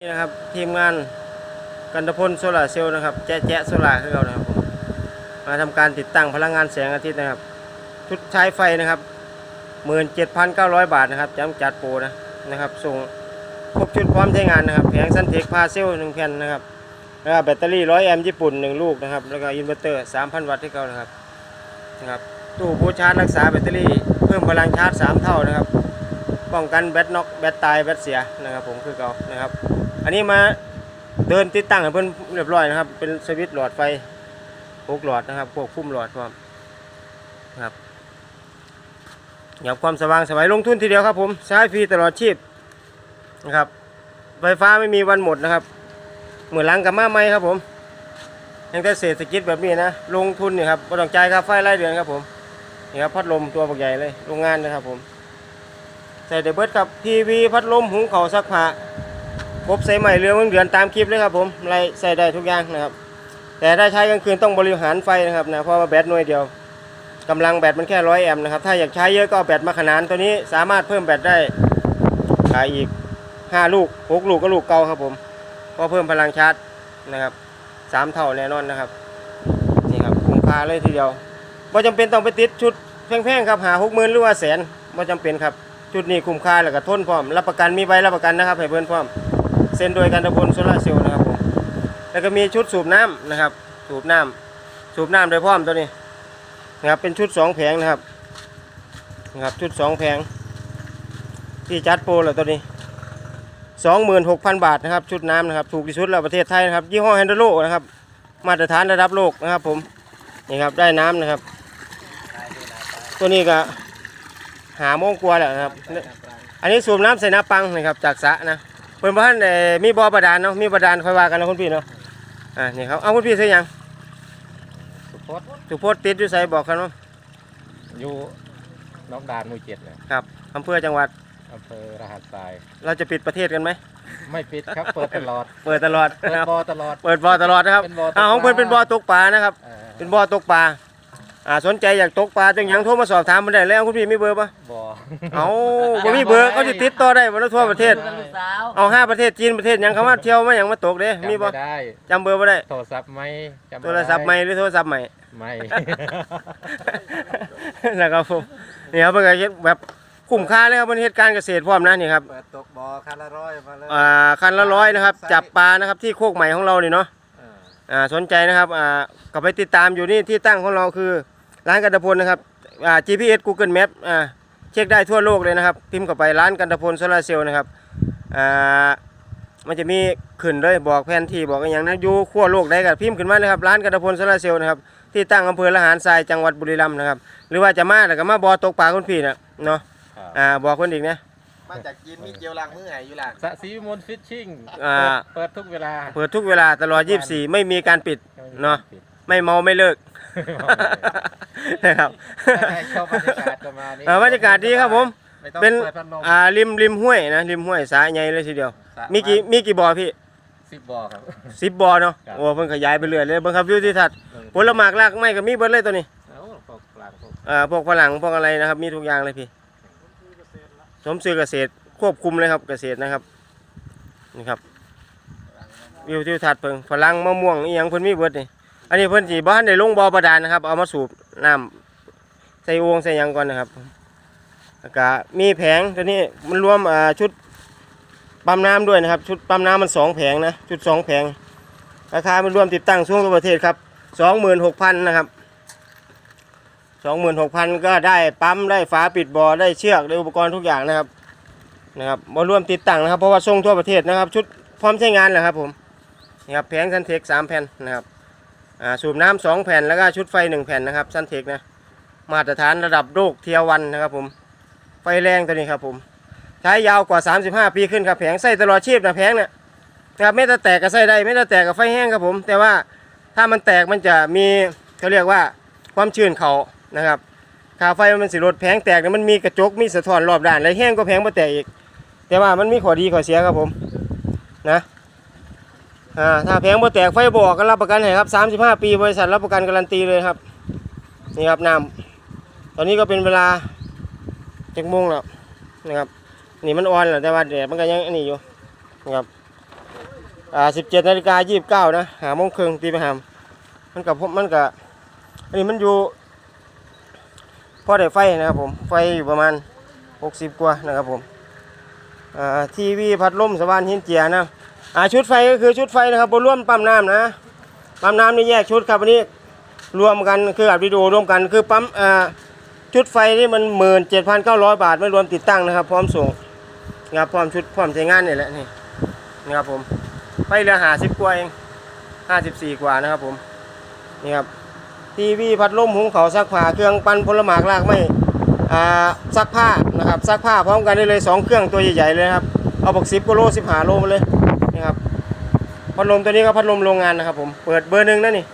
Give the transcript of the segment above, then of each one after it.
นี่นะครับทีมงานกันตพลโซลาเซลล์นะครับแจ๊ะแจ๊ะโซลาร์คือเรานะครับผมมาทำการติดตั้งพลังงานแสงอาทิตย์นะครับชุดใช้ไฟนะครับ17,900บาทนะครับจำจัดโปรนะนะครับส่งครบชุดพร้อมใช้งานนะครับแผงซันเทคพาเซลหนึ่งแผ่นนะครับแล้วก็แบตเตอรี่100แอมป์ญี่ปุ่น1ลูกนะครับแล้วก็อินเวอร์เตอร์3,000วัตต์ที่เขานะครับนะครับตู้บูชาร์จรักษาแบตเตอรี่เพิ่มพลังชาร์จ3เท่านะครับป้องกันแบตน็อกแบตตายแบตเสียนะครับผมคือเก่านะครับ อันนี้มาเดินติดตั้งให้เพิ่นเรียบร้อยนะครับ เป็นสวิตช์หลอดไฟหกหลอดนะครับควบคุมหลอดพร้อมครับหยับความสว่างสวัยลงทุนทีเดียวครับผมใช้ฟรีตลอดชีพนะครับไฟฟ้าไม่มีวันหมดนะครับ เหมือนหลังกับมาไม่ครับผมยังแต่เศรษฐกิจแบบนี้นะลงทุนนี่ครับบ่ต้องจ่ายค่าไฟรายเดือนครับผมนี่ครับพัดลมตัวบักใหญ่เลยโรงงานนะครับผมใส่เดเบิร์ดครับทีวีพัดลมหุงข้าซักผ้า ครบใส่ใหม่เรือเงินเดือนตามคลิปเลยครับผมไรใส่ได้ทุกอย่างนะครับ แต่ถ้าใช้กลางคืนต้องบริหารไฟนะครับนะเพราะว่าแบตหน่วยเดียวกำลังแบตมันแค่ร้อยแอมป์นะครับถ้าอยากใช้เยอะก็เอาแบตมาขนานตัวนี้สามารถเพิ่มแบตได้ขายอีก5ลูก6ลูกก็ลูกเก่าครับผมก็เพิ่มพลังชาร์จนะครับสามเท่าแน่นอนนะครับนี่ครับคุ้มค่าเลยทีเดียวไม่จำเป็นต้องไปติดชุดแพงๆครับหาหกหมื่นหรือว่าแสนไม่จำเป็นครับชุดนี้คุ้มค่าแล้วก็ทนพร้อมรับประกันมีใบรับประกันนะครับให้เพื่อนพร้อม เซ็นโดยกันตะพลโซลาร์เซลล์นะครับผมแล้วก็มีชุดสูบน้ำนะครับ สูบน้ำสูบน้ำโดยพร้อมตัวนี้นะครับเป็นชุดสองแผงนะครับนะครับชุดสองแผงที่จัดโปรแล้วตัวนี้สองหมื่นหกพันบาทนะครับชุดน้ำนะครับถูกที่สุดแล้วประเทศไทยนะครับยี่ห้อแฮนด์โลนะครับ มาตรฐานระดับโลกนะครับผมนี่ครับได้น้ำนะครับ ตัวนี้ก็หาโมงกลัวาแล้วนะครับ อันนี้สูบน้ำใส่น้ำปังนะครับจากสะนะ เพิ่นบ้านมีบ่อบาดาลเนาะมีบาดาลค่อยว่ากันนะคุณพี่เนาะอ่านี่ครับเอาคุณพี่ใส่หยังสุพจน์สุโพธติดอยู่ใส่บอกกันว่าอยู่น้องดานหมู่เจ็ดเลยครับอำเภอจังหวัดอำเภอรหัสทราย เราจะปิดประเทศกันไหมไม่ปิดครับ เปิดตลอด เปิดตลอดเปิดนะครับบอตลอด เปิดบ่อตลอดนะครับเป็นบ่อตกอ่าของเพิ่นปลาเป็นบ่อตกปลานะครับเอ่อเป็นบ่อตกปลา อ่าสนใจอยากตกปลาจังหยังโทรมาสอบถามมันได้แล้วคุณพี่มีเบอร์ปะบอเอาบ่มีเบอร์เขาสิติดต่อได้บ่ทั่วประเทศลูกสาวเอาห้าประเทศจีนประเทศหยังเขามาเที่ยวมาหยังมาตกเด้มีจำบ่ไม่ได้จำเบอร์บ่ได้ โทรศัพท์ไหมจำโทรศัพท์ใหม่หรือโทรศัพท์ใหม่ ไม่ นะครับผมนี่ครับเพื่อนก็เฮ็ดแบบคุ้มค่าเลยครับเพื่อนเฮ็ดการเกษตรพร้อมนะนี่ครับ เปิดตกบ่อคันละร้อยมาเลย อ่าคันละร้อยนะครับ จับปลานะครับที่โคกใหม่ของเรานี่เนาะเอออ่าสนใจนะครับอ่าก็ไปติดตามอยู่นี่ที่ตั้งของเราคือ ร้านกันตพลนะครับอ่า GPS Google Map อ่าเช็คได้ทั่วโลกเลยนะครับ พิมพ์เข้าไปร้านกันตพลโซลาร์เซลล์นะครับอ่ามันจะมีขึ้นเลยบอกแผนที่บอกอนอย่างนั้นอยู่ขั้วโลกได้กับพิมพ์ขึ้นมาเลยครับร้านกันตพลโซลาร์เซลล์นะครับที่ตั้งอำเภอละหารทรายจังหวัดบุรีรัมย์นะครับ หรือว่าจะมาแล้วก็มาบ่อตกปลาคุณพี่นะเนาะครับอ่าบอกคนอีกนะมาจากจีนมีเจียวล้างมือไหอยู่ล่างสะสีมนฟิชชิ่งอ่าเปิดทุกเวลา เปิดทุกเวลาตลอด 24 ไม่มีการปิดเนาะปิดไม่เมาไม่เลิก นะครับถ้าใครชอบบรรยากาศก็มานี่อ่าบรรยากาศดีครับผม ไม่ต้องเป็น เปิดพัดลมอ่าริมริมห้วยนะริมห้วยสายใหญ่เลยทีเดียว สระมีกี่มีกี่บ่อพี่สิบบอครับ สิบบ่อเนาะครับ โอ้เพิ่นขยายไปเรื่อยเลยเบิ่งครับวิวทิวทัศน์ผลหมากรากไม้ก็มีเบิดเลยตัวนี้เอ้าพวกกลางพวกอ่าพวกฝรั่งพวกอะไรนะครับมีทุกอย่างเลยพี่สมซื้อเกษตรควบคุมเลยครับเกษตรนะครับนี่ครับวิวทิวทัศน์เพิ่งฝรั่งมะม่วงอีหยังเพิ่นมีเบิดนี่ อันนี้เพิ่นสิบ่ทันได้ลงบ่อบาดาลนะครับ เอามาสูบน้ำใส่โอ่งใส่ยังก่อนนะครับแล้วก็มีแผงตัวนี้มันรวมชุดปั๊มน้ำด้วยนะครับ ชุดปั๊มน้ำมันสองแผงนะชุดสองแผงราคามันรวมติดตั้งช่วงทั่วประเทศครับสองหมื่นหกพันนะครับสองหมื่นหกพันก็ได้ปั๊มได้ฝาปิดบ่อได้เชือกได้อุปกรณ์ทุกอย่างนะครับนะครับมารวมติดตั้งนะครับเพราะว่าส่งทั่วประเทศนะครับ ชุดพร้อมใช้งานแหละครับผมนี่ครับแผงซันเทคสามแผ่นนะครับ อ่าสูบน้ำสองแผ่นแล้วก็ชุดไฟหนึ่งแผ่นนะครับซันเทคนะมาตรฐานระดับโลกเทียวันนะครับผมไฟแรงตัวนี้ครับผมใช้ยาวกว่า 35 ปีขึ้นครับแผงใส่ตลอดชีพนะแผงเนี่ยนะครับไม่แต่แตกก็ใส่ได้ไม่แต่แตกก็ไฟแห้งครับผม แต่ว่าถ้ามันแตกมันจะมีเขาเรียกว่าความชื้นเขานะครับคาไฟมันสิลดแผงแตกเนี่ยมันมีกระจกมีสะท้อนรอบด้านและแห้งก็แผงบ่แตกอีก แต่ว่ามันมีข้อดีข้อเสียครับผมนะ อ่าถ้าแผงบ่แตกไฟบออกก็รับประกันให้ครับ35 ปีบริษัทรับประกันการันตีเลยครับนี่ครับน้ำตอนนี้ก็เป็นเวลาเจ็ดโมงแล้วนะครับนี่มันอ่อนแล้วแต่ว่าแดดมันก็ยังอันนี้อยู่นะครับอ่าสิบเจ็ดนาฬิกายี่สิบเก้านะหาโมงครึ่งตีไปหามมันกับมันกับอันนี้มันอยู่พอได้ไฟนะครับผมไฟอยู่ประมาณหกสิบกว่านะครับผมอ่าทีวีพัดลมสว่านหินเจียนะ อ่าชุดไฟก็คือชุดไฟนะครับบนร่วมปั๊มน้ำนะปั๊มน้ำนี่แยกชุดครับอันนี้รวมกันคืออัดวิดีโอรวมกันคือปั๊มอ่าชุดไฟนี่มันหมื่นเจ็ดพันเก้าร้อยบาทไม่รวมติดตั้งนะครับ พร้อมส่งนะครับพร้อมชุดพร้อมใช้งานนี่แหละนี่นะครับผมไปเรือหาสิบกว่าเองห้าสิบสี่กว่านะครับผมนี่ครับทีวีพัดลมหุงเขาซักผ้าเครื่องปั้นผลหมากลากไม้อ่าซักผ้านะครับซักผ้าพร้อมกันได้เลยสองเครื่องตัวใหญ่ๆเลยครับเอาบักสิบกิโลสิบหาโลมาเลย นี่ครับพัดลมตัวนี้ก็พัดลมโรงงานนะครับ ผมเปิดเบอร์หนึ่งนะนี่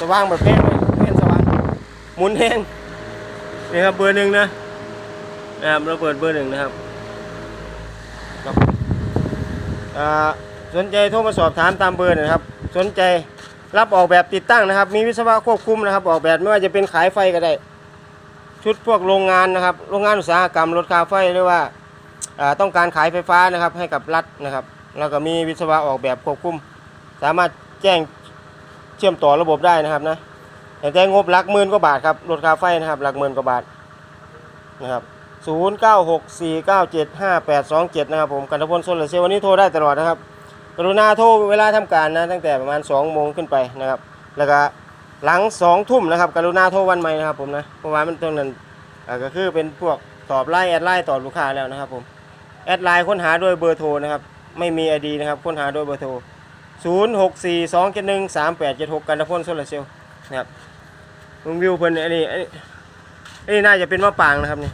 สว่างแบบแห้งเลยแห้งสว่างหมุนแห้งนี่ครับเบอร์หนึ่งนะนะครับเราเปิดเบอร์หนึ่งนะครับอ่าสนใจโทรมาสอบถามตามเบอร์นะครับ สนใจรับออกแบบติดตั้งนะครับ มีวิศวะควบคุมนะครับ ออกแบบไม่ว่าจะเป็นขายไฟก็ได้ ชุดพวกโรงงานนะครับ โรงงานอุตสาหกรรมรถคาไฟหรือว่าต้องการขายไฟฟ้านะครับ ให้กับรัฐนะครับ แล้วก็มีวิศวะออกแบบควบคุม สามารถแจ้งเชื่อมต่อระบบได้นะครับนะแต่ได้งบหลักหมื่นกว่าบาทครับรถคาไฟนะครับหลักหมื่นกว่าบาทนะครับ0964975827 นะครับผมกันทพลโซลาเซลวันนี้โทรได้ตลอดนะครับ กรุณาโทรเวลาทำการนะตั้งแต่ประมาณ 2 โมงขึ้นไปนะครับ แล้วก็หลัง 2 ทุ่มนะครับ กรุณาโทรวันใหม่นะครับผมนะเพราะว่ามันตรงนั้นก็คือเป็นพวกตอบไลน์แอดไลน์ตอบลูกค้าแล้วนะครับผมแอดไลน์ค้นหาด้วยเบอร์โทรนะครับ ไม่มีไอดีนะครับค้นหาด้วยเบอร์โทร 0642713876 กันทพลโซลาร์เซลล์นะครับมึงวิวเพิ่นอันนี้อันนี้อันนี้น่าจะเป็นมะปรางนะครับนี่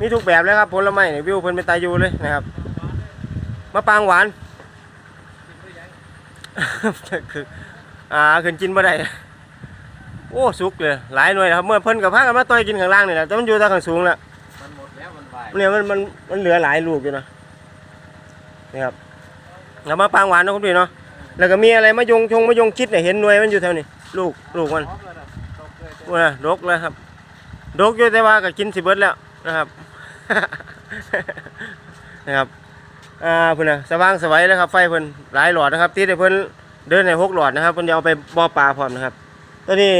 มีทุกแบบเลยครับผลไม้นี่วิวเพิ่นเป็นตายูเลยนะครับมะปรางหวานคืออ่าขึ้นกินบ่ได้โอ้สุกเลยหลายหน่วยนะครับเมื่อเพิ่นกับพากันมาต่อยกินข้างล่างนี่แหละแต่มันอยู่ทางข้างสูงแล้วมันหมดแล้วมันวายเนี่ยมันมันมันเหลือหลายลูกอยู่นะ นี่ครับแล้วมะปรางหวานเนาะคุณพี่เนาะแล้วก็มีอะไรมะยงชงมะยงชิดเนี่ยเห็นหน่วยมันอยู่แถวนี้ลูกลูกมันพร้อมเลยนะตกเลยว่าดกเลยครับดกอยู่แต่ว่าก็กินสิเบิดแล้วนะครับนะครับอ่าเพิ่นน่ะสว่างสวัยแล้วครับไฟเพิ่นหลายหลอดนะครับติดให้เพิ่นเดินในหกหลอดนะครับเพิ่นจะเอาไปบ่อปลาพร้อมนะครับตอนนี้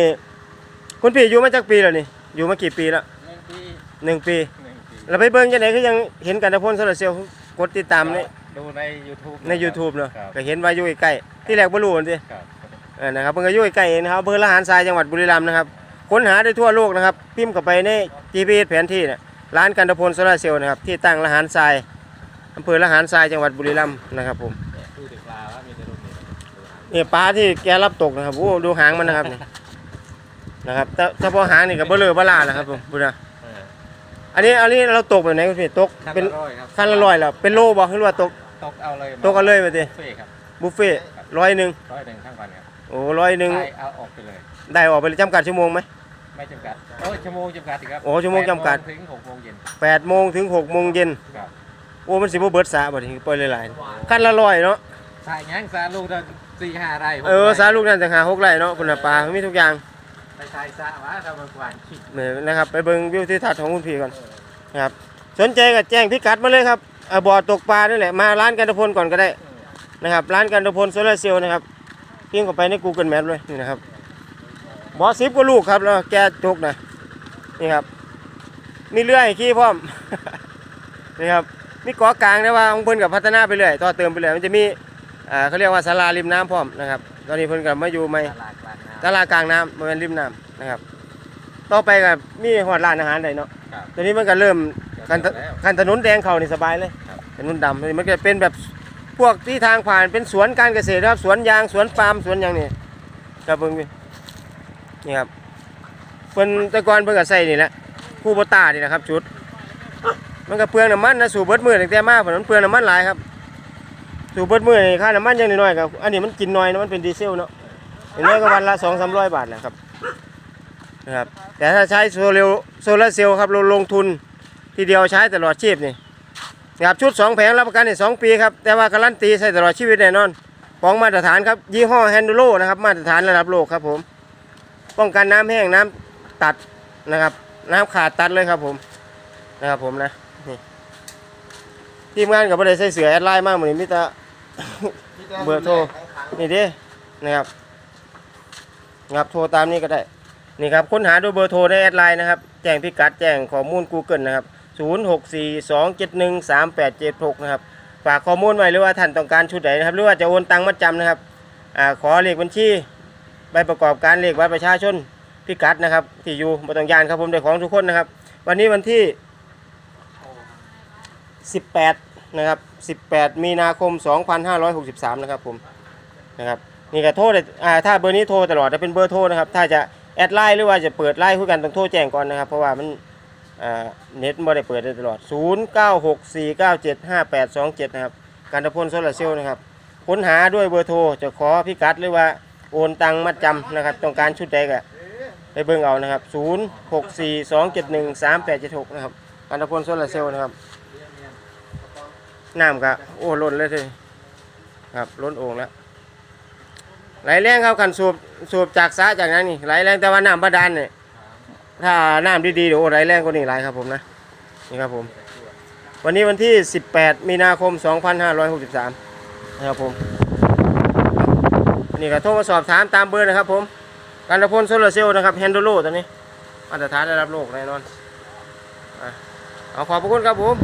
คุณพี่อยู่มาจากปีแล้วนี่อยู่มากี่ปีแล้วหนึ่งปีหนึ่งปีหนึ่งปีเราไปเบิ่งจังไดคือยังเห็นกันแต่พ่นโซลาร์เซลล์กดติดตามใน ดูใน YouTube ใน YouTube เนาะครับก็เห็นว่าอยู่ใกล้ๆที่แรกบ่รู้นั่นสิครับเออนะครับเพิ่นก็อยู่ใกล้ๆเองนะครับอำเภอละหารทรายจังหวัดบุรีรัมย์นะครับค้นหาได้ทั่วโลกนะครับ พิมพ์เข้าไปใน GPS แผนที่น่ะร้านกันตะพลโซลาร์เซลล์นะครับที่ตั้งละหารทรายอำเภอละหารทรายจังหวัดบุรีรัมย์นะครับผมเนี่ยดูถึงปลาว่ามีแต่รูปนี้ดูหางนี่ปลาที่แกรับตกนะครับโอ้ดูหางมันนะครับนี่นะครับแต่แต่พอหางนี่ก็เบลอเบลาแล้วครับผมพูดนะเอออันนี้อันนี้เราตกแบบไหนคุณพี่ตกขั้นเป็นละร้อยครับขั้นละร้อยแล้วเป็นโลบ่หรือว่าตก ตกเอาเลยตกเอาเลยไปสิเฟ่ครับบุฟเฟ่ร้อยหนึ่งร้อยหนึ่งทั้งวันครับโอ้ร้อยหนึ่งได้เอาออกไปเลย ได้ออกไปเลยจำกัดชั่วโมงไหมไม่จำกัดโอ้ยชั่วโมงจำกัดอีกครับโอ้ชั่วโมงจำกัดแปโมงถึงหกโมงเย็นแปดโมงถึงหกโมงเย็นครับโอ้มันสิบ่เบิดสาบ่ทีปล่อยหลายๆขั้นละร้อยเนาะสายยังสาลูกได้สี่ห้าไร่หกเออไร่สาลูกนั่นจะหาหกไร่เนาะคุณน่ะปลามีทุกอย่างไปชายสระวะทำมันกวาดขี้เนี่ยนะครับ ไปเบิ่งวิวทิวทัศน์ของคุณพี่ก่อนนะครับสนใจก็แจ้งพิกัดมาเลยครับเอ่อบ่อตกปลานี่แหละมาร้านกันตะพลก่อนก็ได้นะครับ ร้านกันตะพลโซลาร์เซลล์นะครับพิมพ์เข้าไปใน Google Map เลยนี่นะครับบ่อสิบกว่าลูกครับแล้วแกตกนะนี่ครับ มีเรือให้ขี่พร้อมนี่ครับมีเกาะกลางนะว่าของเพิ่นกับพัฒนาไปเรื่อยต่อเติมไปเรื่อยมันจะมีอ่าเขาเรียกว่าศาลาริมน้ำพร้อมนะครับ ตอนนี้เพิ่นกับมาอยู่ใหม่ ตลาดกลางน้ำศาลากลางน้ำบริเวณริมน้ำนะครับ ต่อไปกับมีหอดร้านอาหารได้เนาะครับ ตอนนี้มันก็เริ่ม คันถแล้วคันถนนแดงเขานี่สบายเลยครับ ถนนดำนี่มันก็เป็นแบบพวกที่ทางผ่านเป็นสวนการเกษตรนะครับสวนยางสวนปาล์มสวนอย่างนี้ครับเพิ่งนี่นี่ครับเพิ่นแต่ก่อนเพิ่นก็ใส่นี่แหละคู่โบตานี่นะครับชุด มันก็เปลืองน้ำมันนะสูบเบิดมือตั้งแต่มาเพราะมันเปลืองน้ำมันหลายครับ สูบเบิดมือนี่ค่าน้ำมันอยังน้อยๆครับอันนี้มันกินน้อยนะมันเป็นดีเซลเนาะอย่างน้อยก็วันละสองสามร้อยบาทนะครับนะครับแต่ถ้าใช้โซลาร์โซลาร์เซลล์ครับเราลงทุน ทีเดียวใช้ตลอดชีพนี่นะครับชุด 2 แผงรับประกันในสองปีครับ แต่ว่าการันตีใช้ตลอดชีวิตแน่นอน ของมาตรฐานครับ ยี่ห้อแฮนดูโลนะครับ มาตรฐานระดับโลกครับผม ป้องกันน้ำแห้งน้ำตัดนะครับ น้ำขาดตัดเลยครับผมนะครับผมนะนี่ทีมงานกับบริษัทใส่เสือแอดไลน์มากเหมือนมิตรเบอร์โทรนี่ดินะครับนะครับโทรตามนี้ก็ได้นี่ครับค้นหาด้วยเบอร์โทรในแอดไลน์นะครับ แจ้งพิกัดแจ้งข้อมูล Google นะครับ 0642713876นะครับฝากข้อมูลไว้หรือว่าท่านต้องการชุดไหนนะครับหรือว่าจะโอนตังค์มาจำนะครับอ่าขอเลขบัญชีใบประกอบการเลขบัตรประชาชนพิกัดนะครับที่อยู่บนตองยานครับผมได้ของทุกคนนะครับ วันนี้วันที่ 18นะครับ18 มีนาคม 2563 นะครับผมนะครับนี่ก็โทรอ่าถ้าเบอร์นี้โทรตลอดจะเป็นเบอร์โทรนะครับ ถ้าจะแอดไลน์หรือว่าจะเปิดไลน์คุยกันต้องโทรแจ้งก่อนนะครับ เพราะว่ามัน เน็ตไม่ได้เปิดได้ตลอด 0964975827 นะครับ การตะพลโซลาร์เซลล์นะครับ ค้นหาด้วยเบอร์โทร จะขอพิกัดหรือว่าโอนตังมาจำนะครับ ต้องการชุดใดก็ไปเบิ่งเอานะครับ 0642713876 นะครับ การตะพลโซลาร์เซลล์นะครับ น้ำก็โอ้ล้นเลยทีครับล้นโอ่งแล้วไหลแรงครับขันสูบสูบจากสระจากนั้นนี่ไหลแรงแต่ว่าน้ำบาดาลเนี่ย ถ้าน้ำดีๆเดี๋ยวโอไหลแรงกว่านี้ไหลครับผมนะนี่ครับผม วันนี้วันที่ 18 มีนาคม 2563นะครับผมนี่ก็โทรมาสอบถามตามเบอร์นะครับผมการตะพนโซลาร์เซลล์นะครับแฮนโดโลตัวนี้มาตรฐานระดับโลกแน่นอนอเอาขอบพระคุณครับผม